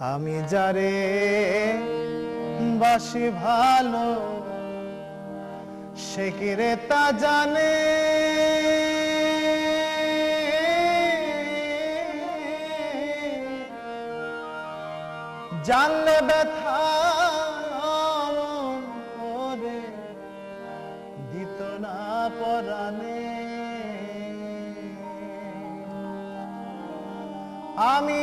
আমি যারে বাসি ভালো, সে কি রে তা জানে? জানলে ব্যথা করে দিত না পরাণে। আমি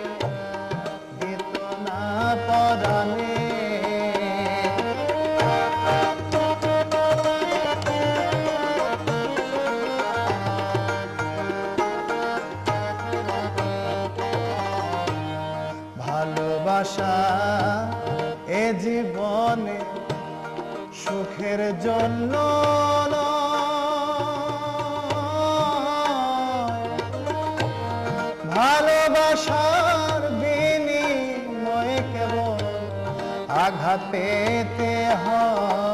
ভালোবাসা এ জীবনে সুখের জন্য ভালোবাসার বিনিময়ে কেবল আঘাত হয়।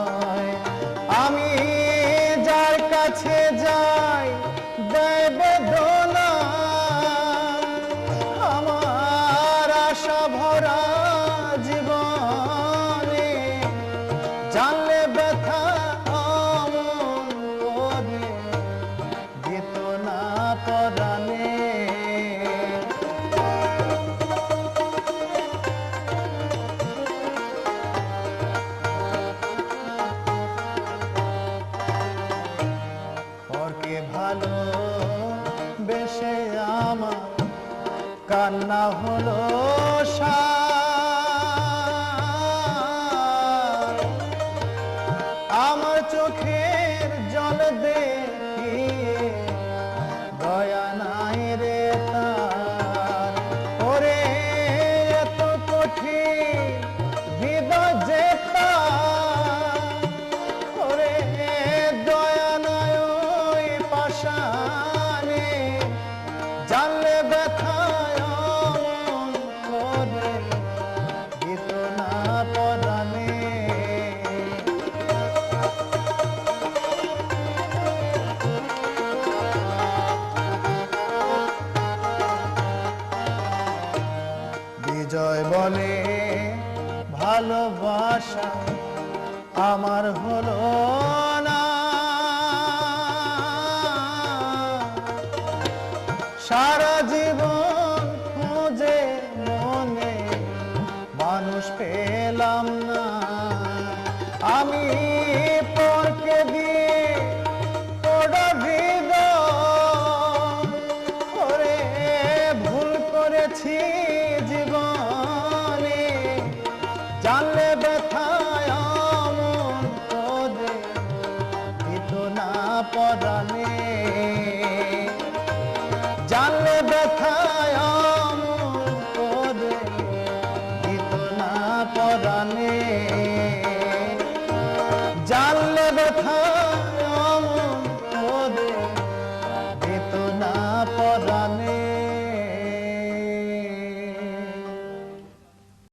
কান্না হলো। আমার চোখের জল দেখিয়ে দয়া নাই রে তার। ওরে, এত কঠিন হৃদয় যে ওরে, দয়া ওই পাশানে জানলে ব্যথায় বলে ভালোবাসা আমার হল না। সারা জীবন খুঁজে মনে মানুষ পেলাম না। আমি পরকে দিয়ে ওটা করে ভুল করেছি। ব্যথায় মন করে বেদনা পরানে জানলে ব্যথায় মন করে বেদনা পরানে